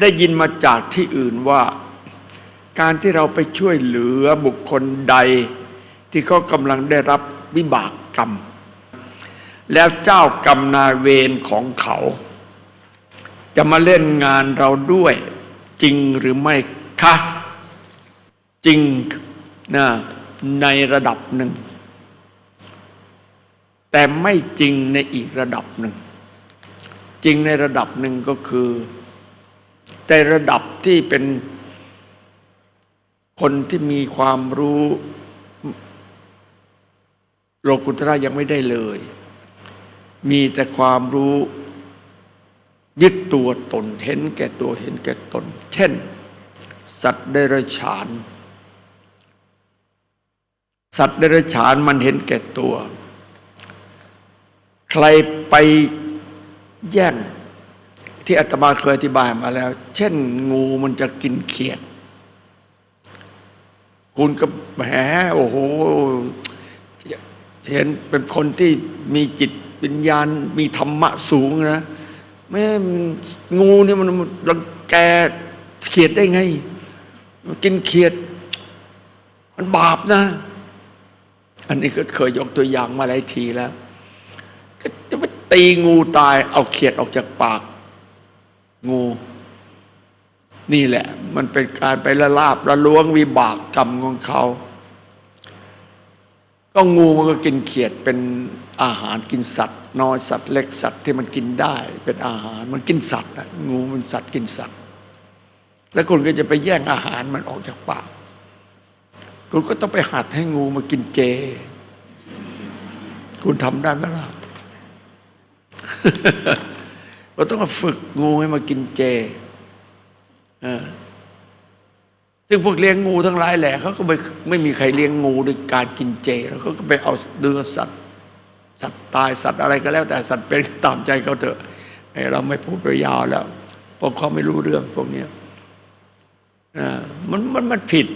ได้ยินมาจากที่อื่นว่า การที่เราไปช่วยเหลือบุคคลใด ที่เขากำลังได้รับวิบากกรรม แล้วเจ้ากรรมนายเวรของเขา จะมาเล่นงานเราด้วยจริงหรือไม่คะจริงนะในระดับหนึ่ง แต่ไม่จริงในอีกระดับหนึ่ง จริงในระดับหนึ่งก็คือ แต่ระดับที่เป็นคนที่มีความรู้โลกุตระยังไม่ได้เลย มีแต่ความรู้ยึดตัวตนเห็นแก่ตัวเห็นแก่ตน เช่น สัตว์เดรัจฉาน สัตว์เดรัจฉานมันเห็นแก่ตัว ใครไปแย่ง ที่อาตมาเคยอธิบายมาแล้ว เช่น งูมันจะกินเขียด คุณก็แหมโอ้โหเห็นเป็นคนที่มีจิตวิญญาณมีธรรมะสูงนะแม่งูเนี่ยมันรังแกเขียดได้ไง มันกินเขียด มันบาปนะ อันนี้ก็เคยยกตัวอย่างมาหลายทีแล้วจะไปตีงูตายเอาเขียดออกจากปาก งู นี่แหละ มันเป็นการไปละลาบละล้วงวิบากกรรมของเขา ก็งูมันก็กินเขียดเป็นอาหารกินสัตว์ น้อยสัตว์เล็กสัตว์ที่มันกินได้ เป็นอาหาร มันกินสัตว์อะงูมันสัตว์กินสัตว์ แล้วคุณก็จะไปแย่งอาหารมันออกจากปากคุณก็ต้องไปหัดให้งูมากินเจ คุณทำได้ไหมล่ะ เราต้องมาฝึกงูให้มากินเจซึ่งพวกเลี้ยงงูทั้งหลายแหละเขาก็ไม่ไม่มีใครเลี้ยงงูด้วยการกินเจแล้วเขาก็ไปเอาเนื้อสัตว์ สัตว์ตายสัตว์อะไรก็แล้ว แต่สัตว์เป็นตามใจเขาเถอะเราไม่พูดไปยาวแล้วพราะเขาไม่รู้เรื่องพวกนี้มันมันมันผิด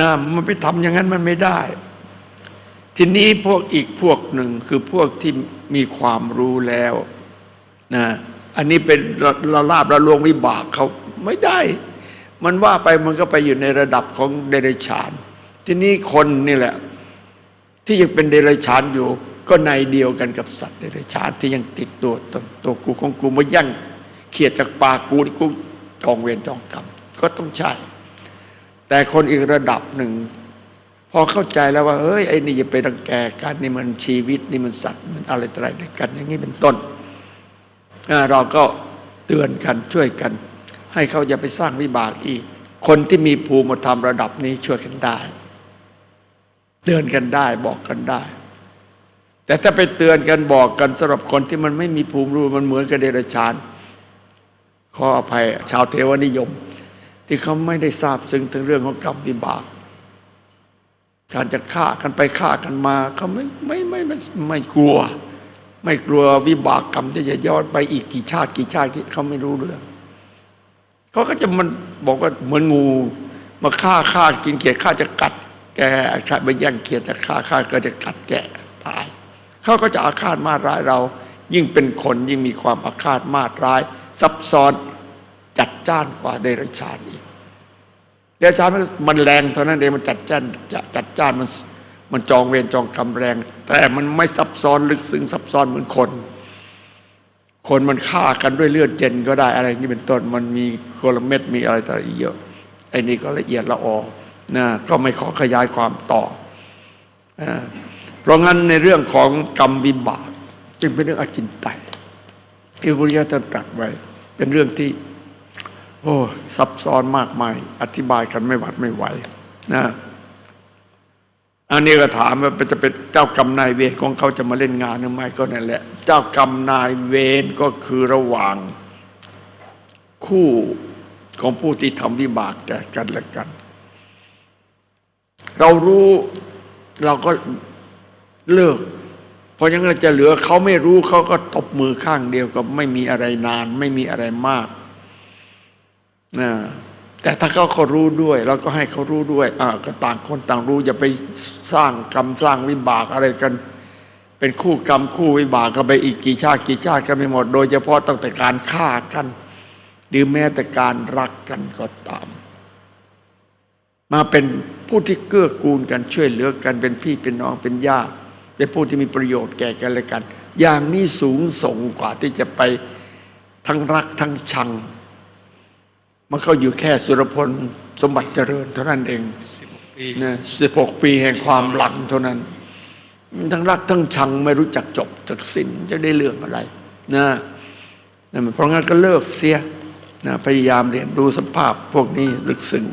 นะมันไปทำอย่างนั้นมันไม่ได้ ทีนี้พวกอีกพวกหนึ่งคือพวกที่มีความรู้แล้ว นะอันนี้เป็นระลาบระลวงวิบากเขาไม่ได้ มันว่าไปมันก็ไปอยู่ในระดับของเดรัจฉาน ทีนี้คนนี่แหละ ที่ยังเป็นเดรัจฉานอยู่ ก็ในเดียวกันกับสัตว์เดรัจฉานที่ยังติดตัวตนตัวกูของกูมายั่งเขียดจากปากกูที่กูจองเวรจองกรรมก็ต้องใช่ แต่คนอีกระดับหนึ่งพอเข้าใจแล้วว่าเอ้ยไอ้นี่อย่าไปรังแกกันนี่มันชีวิตนี่มันสัตว์มันอะไรต่ออะไรด้วยกันอย่างนี้เป็นต้น เราก็เตือนกันช่วยกัน ให้เขาอย่าไปสร้างวิบากอีก คนที่มีภูมิธรรมระดับนี้ช่วยกันได้ เตือนกันได้บอกกันได้ แต่ถ้าไปเตือนกันบอกกันสำหรับคนที่มันไม่มีภูมิรู้มันเหมือนกับเดรัจฉานขออภัยชาวเทวนิยม ที่เขาไม่ได้ทราบซึ้งถึงเรื่องของกรรมวิบากการจะฆ่ากันไปฆ่ากันมาเขาไม่ไม่ไม่ไม่ไม่กลัว ไม่กลัววิบากกรรมที่จะย้อนไปอีกกี่ชาติกี่ชาติเขาไม่รู้เรื่องเขาก็จะมันบอกว่าเหมือนงูมาฆ่าฆ่ากินเขียดฆ่าจะกัดแกฆ่าไปแย่งเขียดจะฆ่าฆ่าก็จะกัดแกะตายเขาก็จะอาฆาตมาร้ายเรา ยิ่งเป็นคนยิ่งมีความอาฆาตมาร้าย ซับซ้อนจัดจ้านกว่าเดรัจฉานอีกเดรัจฉานมันแรงเท่านั้นเองมันจัดจ้านจะจัดจ้านมัน มันจองเวรจองกรรมแรง แต่มันไม่ซับซ้อนลึกซึ้งซับซ้อนเหมือนคน คนมันฆ่ากันด้วยเลือดเย็นก็ได้อะไรนี่เป็นต้นมันมีโคลเม็ดมีอะไรต่ออะไรเยอะไอ้นี่ก็ละเอียดละออนะก็ไม่ขอขยายความต่ออ่าเพราะงั้นในเรื่องของกรรมวิบาก จึงเป็นเรื่องอจินไตยที่พระพุทธเจ้าตรัสไว้ เป็นเรื่องที่ โอ้ซับซ้อนมากมาย อธิบายกันไม่หวัดไม่ไหวนะ อันนี้ก็ถามว่าจะเป็นเจ้ากรรมนายเวรของเขาจะมาเล่นงานหรือไม่ก็นั่นแหละ เจ้ากรรมนายเวรก็คือระหว่าง คู่ของผู้ที่ทำวิบากแก่กันและกัน เรารู้เราก็เลิก เพราะยังไงจะเหลือเขาไม่รู้เขาก็ตบมือข้างเดียวก็ไม่มีอะไรนาน ไม่มีอะไรมากนะ แต่ถ้าเขาเขารู้ด้วยเราก็ให้เขารู้ด้วยอ่าก็ต่างคนต่างรู้อย่าไปสร้างกรรมสร้างวิบากอะไรกัน เป็นคู่กรรมคู่วิบากกันไปอีกกี่ชาติกี่ชาติกันไม่หมด โดยเฉพาะตั้งแต่การฆ่ากันรือแม้แต่การรักกันก็ตาม มาเป็นผู้ที่เกื้อกูลกันช่วยเหลือกันเป็นพี่เป็นน้องเป็นญาติเป็นผู้ที่มีประโยชน์แก่กันและกัน อย่างนี้สูงส่งกว่าที่จะไปทั้งรักทั้งชัง มันก็อยู่แค่สุรพลสมบัติเจริญเท่านั้นเองปีนะสิบหกปีแห่งความหลังเท่านั้น ทั้งรักทั้งชังไม่รู้จักจบจักสิ้นจะได้เรื่องอะไรนะนะเพราะงั้นก็เลิกเสียนะพยายามเรียนรู้สภาพพวกนี้ลึกซึ้ง